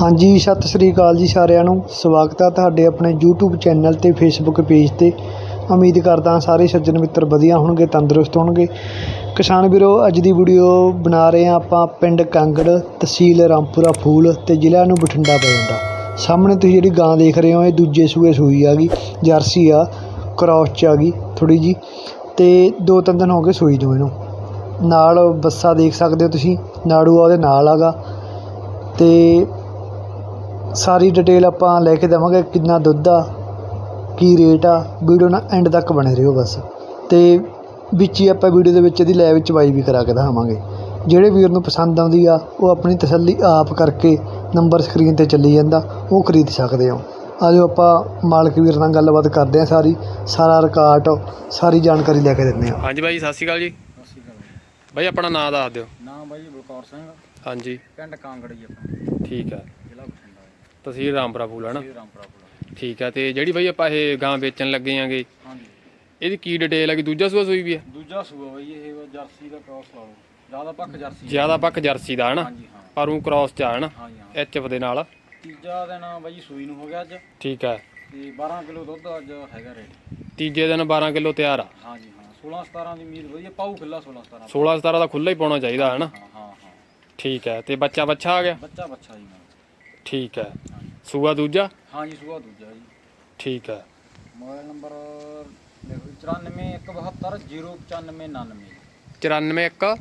ਹਾਂਜੀ, ਸਤਿ ਸ੍ਰੀ ਅਕਾਲ ਜੀ ਸਾਰਿਆਂ ਨੂੰ। ਸਵਾਗਤ ਹੈ ਤੁਹਾਡੇ ਆਪਣੇ YouTube ਚੈਨਲ ਤੇ Facebook ਪੇਜ ਤੇ। ਉਮੀਦ ਕਰਦਾ ਸਾਰੇ ਸੱਜਣ ਮਿੱਤਰ ਵਧੀਆ ਹੋਣਗੇ, ਤੰਦਰੁਸਤ ਹੋਣਗੇ। ਕਿਸਾਨ ਵੀਰੋ, ਅੱਜ ਦੀ ਵੀਡੀਓ ਬਣਾ ਰਹੇ ਹਾਂ ਆਪਾਂ ਪਿੰਡ ਕਾਂਗੜ ਤਹਿਸੀਲ ਰਾਮਪੁਰਾ ਫੂਲ ਤੇ ਜ਼ਿਲ੍ਹਾ ਨੂੰ ਬਠਿੰਡਾ ਪੈ ਜਾਂਦਾ। ਸਾਹਮਣੇ ਤੁਸੀਂ ਜਿਹੜੀ ਗਾਂ ਦੇਖ ਰਹੇ ਹੋ, ਇਹ ਦੂਜੇ ਸੂਏ ਸੂਈ ਆ ਗਈ, ਜਰਸੀ ਆ ਕ੍ਰਾਸ ਚ ਆ ਗਈ ਥੋੜੀ ਜੀ ਤੇ ਦੋ ਤਿੰਨ ਦਿਨ ਹੋ ਗਏ ਸੂਈ ਨੂੰ ਇਹਨੂੰ। ਨਾਲ ਬੱਸਾ ਦੇਖ ਸਕਦੇ ਹੋ ਤੁਸੀਂ ਨਾੜੂ ਆ ਉਹਦੇ ਨਾਲ ਆਗਾ ਤੇ ਸਾਰੀ ਡਿਟੇਲ ਆਪਾਂ ਲੈ ਕੇ ਦੇਵਾਂਗੇ ਕਿੰਨਾ ਦੁੱਧ ਆ ਕੀ ਰੇਟ ਆ ਵੀਡੀਓ ਨਾਲ ਐਂਡ ਤੱਕ ਬਣੇ ਰਹੋ ਬਸ। ਤੇ ਵਿੱਚ ਹੀ ਆਪਾਂ ਵੀਡੀਓ ਦੇ ਵਿੱਚ ਇਹਦੀ ਲੈ ਵਿੱਚ ਵਾਈ ਵੀ ਕਰਾ ਕੇ ਦਿਖਾਵਾਂਗੇ। ਜਿਹੜੇ ਵੀਰ ਨੂੰ ਪਸੰਦ ਆਉਂਦੀ ਆ ਉਹ ਆਪਣੀ ਤਸੱਲੀ ਆਪ ਕਰਕੇ ਨੰਬਰ ਸਕਰੀਨ ਤੇ ਚੱਲੀ ਜਾਂਦਾ ਉਹ ਖਰੀਦ ਸਕਦੇ ਹੋ। ਆਜੋ ਆਪਾਂ ਮਾਲਕ ਵੀਰ ਨਾਲ ਗੱਲਬਾਤ ਕਰਦੇ ਹਾਂ ਸਾਰੀ ਸਾਰਾ ਰਿਕਾਰਡ ਸਾਰੀ ਜਾਣਕਾਰੀ ਲੈ ਕੇ ਦਿੰਦੇ ਹਾਂ। ਹਾਂਜੀ ਬਾਈ ਸਤਿ ਸ਼੍ਰੀ ਅਕਾਲ ਜੀ। ਸਤਿ ਸ਼੍ਰੀ ਅਕਾਲ ਬਾਈ ਆਪਣਾ ਨਾਮ ਦੱਸ ਦਿਓ। ਨਾਮ ਬਾਈ ਬਲਕੌਰ ਸਿੰਘ। ਹਾਂਜੀ। ਪਿੰਡ ਕਾਂਗੜੀ ਆਪਣਾ ਠੀਕ ਹੈ ਤਹਿਸੀਲ ਰਾਮਪੁਰਾ ਫੂਲ ਹੈ ਨਾ? ਸ਼੍ਰੀ ਰਾਮਪੁਰਾ ਠੀਕ ਹੈ ਤੇ ਜਿਹੜੀ ਬਾਈ ਆਪਾਂ ਇਹ ਗਾਂ ਵੇਚਣ ਲੱਗੇ ਆਂਗੇ ਹਾਂਜੀ। ਇਹਦੀ ਕੀ ਡਿਟੇਲ ਹੈ ਕਿ ਦੂਜਾ ਸੂਆ ਸੂਈ ਵੀ ਹੈ ਦੂਜਾ ਸੂਆ ਬਾਈ ਇਹ ਵਾ ਜਰਸੀ ਦਾ ਕ੍ਰਾਸ ਲਾ ਲਓ। ਜ਼ਿਆਦਾ ਪੱਕ ਜਰਸੀ ਜ਼ਿਆਦਾ ਪੱਕ ਜਰਸੀ ਦਾ ਹੈ ਨਾ ਹਾਂਜੀ ਹਾਂ। ਪਰ ਉਹ ਕ੍ਰਾਸ ਚ ਆ ਹੈ ਨਾ ਹਾਂਜੀ ਹਾਂ। ਐਚਐਫ ਦੇ ਨਾਲ। ਤੀਜਾ ਦਿਨ ਬਾਈ ਸੂਈ ਨੂੰ ਹੋ ਗਿਆ ਅੱਜ। ਠੀਕ ਹੈ ਤੇ 12 ਕਿਲੋ ਦੁੱਧ ਅੱਜ ਹੈਗਾ ਰੇਟ। ਤੀਜੇ ਦਿਨ 12 ਕਿਲੋ ਤਿਆਰ ਆ। ਹਾਂਜੀ ਹਾਂ। 16 17 ਦੀ ਉਮੀਦ ਵਧੀਆ ਪਾਉ ਖਿੱਲਾ 16 17 16 17 ਦਾ ਖੁੱਲਾ ਹੀ ਪਾਉਣਾ ਚਾਹੀਦਾ ਹੈ ਨਾ ਹਾਂ ਹਾਂ ਹਾਂ। ਠੀਕ ਹੈ ਤੇ ਬੱਚਾ ਬੱਚਾ ਆ ਗਿਆ? ਬੱਚਾ ਬੱਚਾ ਜੀ ਨਾਲ। ਠੀਕ ਹੈ। ਸੂਆ ਦੂਜਾ? ਹਾਂਜੀ ਸੂਆ ਦੂਜਾ ਜੀ। ਠੀਕ ਹੈ। ਮੋਬਾਈਲ ਨੰਬਰ ਦੇਖੋ 9417009599 941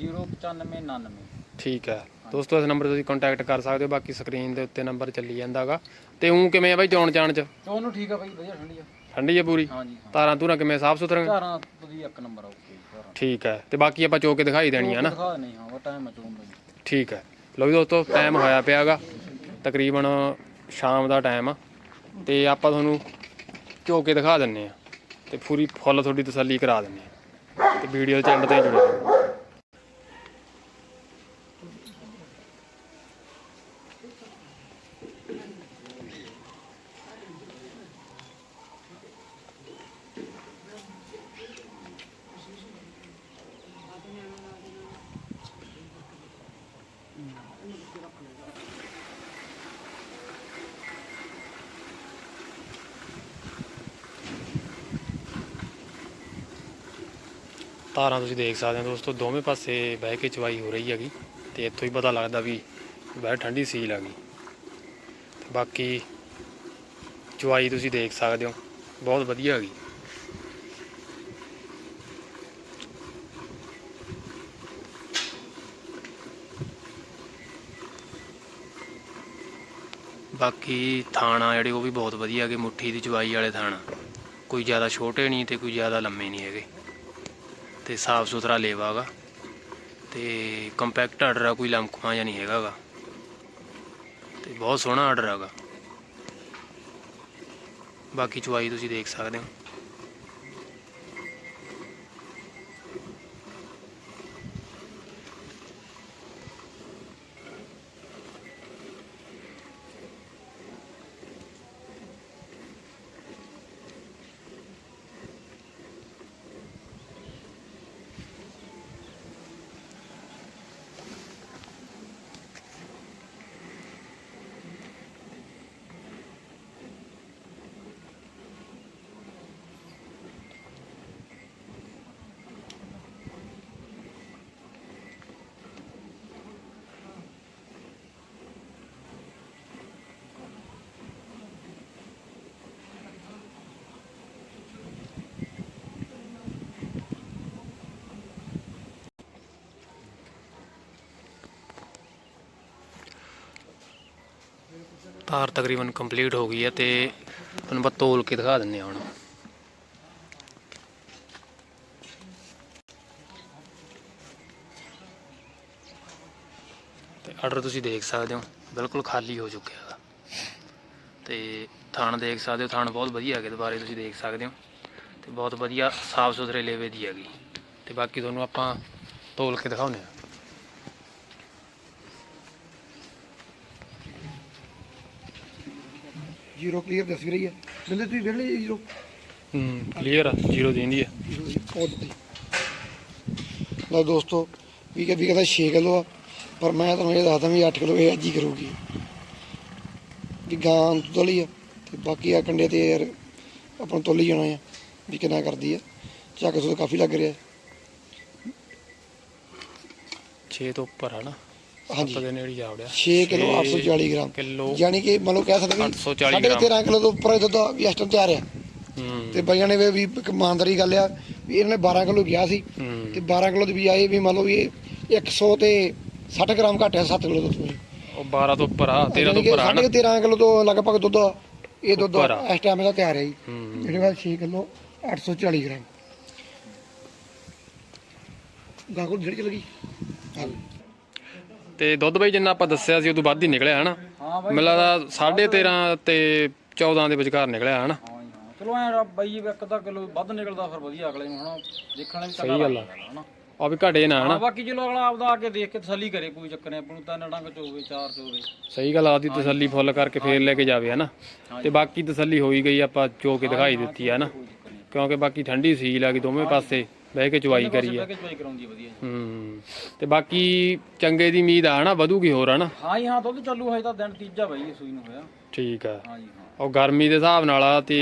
7209599 ਠੀਕ ਹੈ। ਦੋਸਤੋ ਇਸ ਨੰਬਰ ਤੇ ਤੁਸੀਂ ਕੰਟੈਕਟ ਕਰ ਸਕਦੇ ਹੋ ਬਾਕੀ ਸਕਰੀਨ ਦੇ ਉੱਤੇ ਨੰਬਰ ਚੱਲੀ ਜਾਂਦਾਗਾ। ਤੇ ਉਹ ਕਿਵੇਂ ਆ ਬਾਈ ਚੌਣ ਚਾਣ ਚ? ਤੇ ਉਹਨੂੰ ਠੀਕ ਆ ਬਾਈ ਵਧੀਆ ਠੰਡੀ ਆ। ਠੰਡੀ ਹੈ ਪੂਰੀ? ਹਾਂਜੀ ਹਾਂ। ਤਾਰਾਂ ਤੂਰਾਂ ਕਿਵੇਂ ਸਾਫ਼ ਸੁਥਰੀਆਂ? ਧਾਰਾਂ ਤੁਸੀਂ ਇੱਕ ਨੰਬਰ ਧਾਰਾਂ। ਠੀਕ ਹੈ। ਤੇ ਬਾਕੀ ਆਪਾਂ ਚੋ ਕੇ ਦਿਖਾਈ ਦੇਣੀ ਹੈ ਨਾ? ਦਿਖਾ ਨਹੀਂ ਹਾਂ ਉਹ ਟਾਈਮ ਚੋਂ ਬਾਈ ਠੀਕ ਹੈ। ਲਓ ਜੀ ਦੋਸਤੋ ਟਾਈਮ ਹੋਇਆ ਪਿਆਗਾ ਤਕਰੀਬਨ ਸ਼ਾਮ ਦਾ ਟਾਈਮ ਆ। ਤੇ ਆਪਾਂ ਤੁਹਾਨੂੰ ਝੋ ਕੇ ਦਿਖਾ ਦਿੰਨੇ ਆ। ਤੇ ਪੂਰੀ ਫੁੱਲ ਤੁਹਾਡੀ ਤਸੱਲੀ ਕਰਾ ਦਿੰਨੇ ਆ। ਤੇ ਵੀਡੀਓ ਚੈਨਲ ਐਂਡ ਤੇ ਜੁੜੇ ਰਹੋ। ਧਾਰਾਂ ਤੁਸੀਂ ਦੇਖ ਸਕਦੇ ਹੋ ਦੋਸਤੋ, ਦੋਵੇਂ ਪਾਸੇ ਬਹਿ ਕੇ ਚਵਾਈ ਹੋ ਰਹੀ ਹੈਗੀ ਤੇ ਇੱਥੋਂ ਹੀ ਪਤਾ ਲੱਗਦਾ ਵੀ ਬਹਿ ਠੰਡੀ ਸੀਲ ਆ ਗਈ ਤੇ ਬਾਕੀ ਚਵਾਈ ਤੁਸੀਂ ਦੇਖ ਸਕਦੇ ਹੋ, ਬਹੁਤ ਵਧੀਆ ਹੈਗੀ। ਬਾਕੀ ਥਾਣਾ ਜਿਹੜੇ ਉਹ ਵੀ ਬਹੁਤ ਵਧੀਆ ਹੈਗੇ, ਮੁੱਠੀ ਦੀ ਚਵਾਈ ਵਾਲੇ ਥਾਣਾ। ਕੋਈ ਜ਼ਿਆਦਾ ਛੋਟੇ ਨਹੀਂ ਤੇ ਕੋਈ ਜ਼ਿਆਦਾ ਲੰਮੇ ਨਹੀਂ ਹੈਗੇ। ਤੇ ਸਾਫ਼ ਸੁਥਰਾ ਲੇਵਾ ਗਾ ਤੇ ਕੰਪੈਕਟ ਆਰਡਰ ਆ, ਕੋਈ ਲੰਮਕਮਾ ਜਾਂ ਨਹੀਂ ਹੈਗਾਗਾ ਤੇ ਬਹੁਤ ਸੋਹਣਾ ਆਰਡਰ ਹੈਗਾ ਬਾਕੀ ਚੁਆਈ ਤੁਸੀਂ ਦੇਖ ਸਕਦੇ ਹੋ। ਤਾਰ ਤਕਰੀਬਨ ਕੰਪਲੀਟ ਹੋ ਗਈ ਹੈ ਤੇ ਤੁਹਾਨੂੰ ਬਸ ਤੋਲ ਕੇ ਦਿਖਾ ਦਿੰਨੇ ਆ ਹੁਣ। ਤੇ ਆਰਡਰ ਤੁਸੀਂ ਦੇਖ ਸਕਦੇ ਹੋ, ਬਿਲਕੁਲ ਖਾਲੀ ਹੋ ਚੁੱਕਿਆ ਹੈਗਾ। ਤੇ ਥਾਣ ਦੇਖ ਸਕਦੇ ਹੋ, ਥਾਣ ਬਹੁਤ ਵਧੀਆ ਹੈਗੇ, ਦੁਬਾਰੇ ਤੁਸੀਂ ਦੇਖ ਸਕਦੇ ਹੋ। ਤੇ ਬਹੁਤ ਵਧੀਆ ਸਾਫ਼ ਸੁਥਰੇ ਲੇਵੇ ਦੀ ਹੈਗੀ। ਤੇ ਬਾਕੀ ਤੁਹਾਨੂੰ ਆਪਾਂ ਤੋਲ ਕੇ ਦਿਖਾਉਂਦੇ ਆ ਜ਼ੀਰੋ ਕਲੀਅਰ ਦੱਸ ਵੀ ਰਹੀ ਹੈ। ਬਿੰਦੇ ਤੁਸੀਂ ਵੇਖ ਲਈ ਜ਼ੀਰੋ। ਹੂੰ ਕਲੀਅਰ ਆ ਜ਼ੀਰੋ ਦੀ ਹੁੰਦੀ ਹੈ ਉਹ ਦਿੱਤੀ। ਲਓ ਦੋਸਤੋ ਵੀ ਕਿ ਵੀ ਕਹਿੰਦਾ 6 ਕਿਲੋ ਆ। ਪਰ ਮੈਂ ਤੁਹਾਨੂੰ ਇਹ ਦੱਸਦਾ ਵੀ 8 ਕਿਲੋ ਇਹ ਅੱਜ ਹੀ ਕਰੂਗੀ। ਵੀ ਗਾਂ ਵਾਲੀ ਆ ਤੇ ਬਾਕੀ ਆ ਕੰਡੇ ਤੇ ਯਾਰ ਆਪਾਂ ਤੋਲੀ ਜਾਣਾ ਆ ਵੀ ਕਿੰਨਾ ਕਰਦੀ ਆ। ਝੱਕ ਸੁੱਧ ਕਾਫੀ ਲੱਗ ਰਿਹਾ। 6 ਤੋਂ ਉੱਪਰ ਆ ਨਾ। ਹਾਂਜੀ ਪਤਾ ਨੇੜੇ ਜਾ ਵੜਿਆ 6 ਕਿਲੋ 840 ਗ੍ਰਾਮ ਕਿਲੋ ਯਾਨੀ ਕਿ ਮੰਨ ਲਓ ਕਹਿ ਸਕਦੇ ਵੀ 840 ਸਾਢੇ ਗ੍ਰਾਮ। 13 ਕਿਲੋ ਤੋਂ ਉੱਪਰ ਇਹ ਦੁੱਧ ਵੀ ਇਸ ਟਾਈਮ ਤਿਆਰ ਆ ਹੂੰ ਤੇ ਬਈਆਂ ਨੇ ਵੀ- ਵੀ ਇੱਕ ਇਮਾਨਦਾਰੀ ਗੱਲ ਆ ਵੀ ਇਹਨਾਂ ਨੇ 12 ਕਿਲੋ ਗਿਆ ਸੀ ਹੂੰ ਤੇ 12 ਕਿਲੋ ਦੀ ਵੀ ਆਏ ਵੀ ਮੰਨ ਲਓ ਵੀ ਇਹ 100 ਤੇ 60 ਗ੍ਰਾਮ ਘੱਟ ਆ 7 ਕਿਲੋ ਦੁੱਧ ਤੋਂ ਉਹ 12 ਤੋਂ ਉੱਪਰ ਆ 13 ਤੋਂ ਉੱਪਰ ਆ ਨਾ ਸਾਢੇ 13 ਕਿਲੋ ਤੋਂ ਲਗਭਗ ਦੁੱਧ ਇਹ ਦੁੱਧ ਉੱਪਰ ਆ। ਇਸ ਟਾਈਮ ਇਹਦਾ ਤਿਆਰ ਹੈ ਜੀ ਹੂੰ ਇਹਦੇ ਬਾਅਦ 6 ਕਿਲੋ 840 ਗ੍ਰਾਮ ਗਾਗੋ ਜਿਹੜੀ ਚ ਲੱਗੀ ਹਾਂ ਤੇ ਦੁੱਧ ਬਈ ਜਿੰਨਾ ਆਪਾਂ ਦੱਸਿਆ ਸੀ ਉਦੋਂ ਵੱਧ ਹੀ ਨਿਕਲਿਆ ਹਨਾ? ਹਾਂ ਬਾਈ। ਮੈਨੂੰ ਲੱਗਦਾ 13.5 ਤੇ 14 ਦੇ ਵਿਚਕਾਰ ਨਿਕਲਿਆ ਹਨਾ? ਹਾਂ ਜੀ, ਹਾਂ। ਚਲੋ ਐ ਬਾਈ ਜੀ ਇੱਕ ਅੱਧਾ ਕਿਲੋ ਵੱਧ ਨਿਕਲਦਾ ਫਿਰ ਵਧੀਆ ਅਗਲੇ ਨੂੰ ਹਨਾ? ਦੇਖਣਾ ਵੀ ਸਹੀ ਗੱਲ ਆ। ਹਨਾ? ਆ ਵੀ ਘਟੇ ਨਾ ਹਾਂ ਹਨਾ ਬਾਕੀ ਚਲੋ ਅਗਲਾ ਆਪਦਾ ਆ ਕੇ ਦੇਖ ਕੇ ਤਸੱਲੀ ਕਰੇ ਕੋਈ ਚੱਕਰ ਨਹੀਂ ਆਪਾਂ ਨੂੰ ਤਿੰਨ ਡੰਗ ਚ ਹੋਵੇ ਚਾਰ ਚ ਹੋਵੇ। ਸਹੀ ਗੱਲ ਆਦੀ ਤਸੱਲੀ ਫੁੱਲ ਕਰਕੇ ਫੇਰ ਲੈ ਕੇ ਜਾਵੇ ਹਨਾ? ਤੇ ਬਾਕੀ ਤਸੱਲੀ ਹੋਈ ਗਈ ਆਪਾਂ ਚੋ ਕੇ ਦਿਖਾਈ ਦਿੱਤੀ ਹੈ ਨਾ ਕੋਈ ਚੱਕਰ ਨਹੀਂ। ਕਿਉਂਕਿ ਬਾਕੀ ਠੰਡੀ ਸੀਲ ਆ ਗਈ ਦੋਵੇਂ ਪਾਸੇ। ਬਹਿ ਕੇ ਚੁਆਈ ਕਰੀ ਆ ਬਹਿ ਕੇ ਚਵਾਈ ਕਰਾਉਂਦੀ ਆ ਵਧੀਆ ਜੀ। ਹੂੰ ਤੇ ਬਾਕੀ ਚੰਗੇ ਦੀ ਉਮੀਦ ਆ ਹਨਾ ਵਧੂਗੀ ਹੋਰ ਹਨਾ? ਹਾਂ ਜੀ ਹਾਂ ਦੁੱਧ ਚੱਲੂ ਹਜੇ ਤਾਂ ਦਿਨ ਤੀਜਾ ਬਾਈ ਸੂਈ ਨੂੰ ਹੋਇਆ। ਠੀਕ ਆ। ਹਾਂ ਜੀ ਹਾਂ। ਉਹ ਗਰਮੀ ਦੇ ਹਿਸਾਬ ਨਾਲ ਆ ਤੇ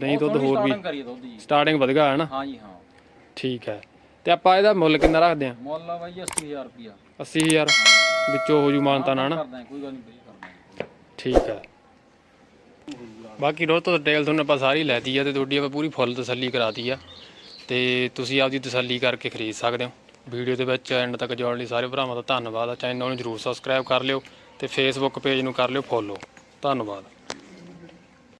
ਨਹੀਂ ਦੁੱਧ ਹੋਰ ਵੀ ਸਟਾਰਟਿੰਗ ਕਰੀਏ ਦੁੱਧ ਦੀ ਸਟਾਰਟਿੰਗ ਵਧ ਗਿਆ ਹਨਾ? ਹਾਂ ਜੀ ਹਾਂ। ਠੀਕ ਹੈ ਤੇ ਆਪਾਂ ਇਹਦਾ ਮੁੱਲ ਕਿੰਨਾ ਰੱਖਦੇ ਆ? ਮੁੱਲ ਆ ਬਾਈ 80000 ਰੁਪਿਆ 80000 ਵਿੱਚੋਂ ਹੋ ਜੂ ਮਾਨਤਾ ਨਾ ਹਨਾ? ਕੋਈ ਗੱਲ ਨਹੀਂ ਠੀਕ ਹੈ ਬਾਕੀ ਰੋ ਤੋਂ ਡਿਟੇਲ ਤੁਹਾਨੂੰ ਆਪਾਂ ਸਾਰੀ ਲੈਤੀ ਆ ਤੇ ਤੁਹਾਡੀ ਆਪਾਂ ਪੂਰੀ ਫੁੱਲ ਤਸੱਲੀ ਕਰਾਤੀ ਆ। ਤੇ ਤੁਸੀਂ ਆਪਦੀ ਤਸੱਲੀ ਕਰਕੇ ਖਰੀਦ ਸਕਦੇ ਹੋ। ਵੀਡੀਓ ਦੇ ਵਿੱਚ ਐਂਡ ਤੱਕ ਜੁੜਨ ਲਈ ਸਾਰੇ ਭਰਾਵਾਂ ਦਾ ਧੰਨਵਾਦ ਆ। ਚੈਨਲ ਨੂੰ ਜਰੂਰ ਸਬਸਕ੍ਰਾਈਬ ਕਰ ਲਿਓ ਤੇ ਫੇਸਬੁੱਕ ਪੇਜ ਨੂੰ ਕਰ ਲਿਓ ਫੋਲੋ ਧੰਨਵਾਦ।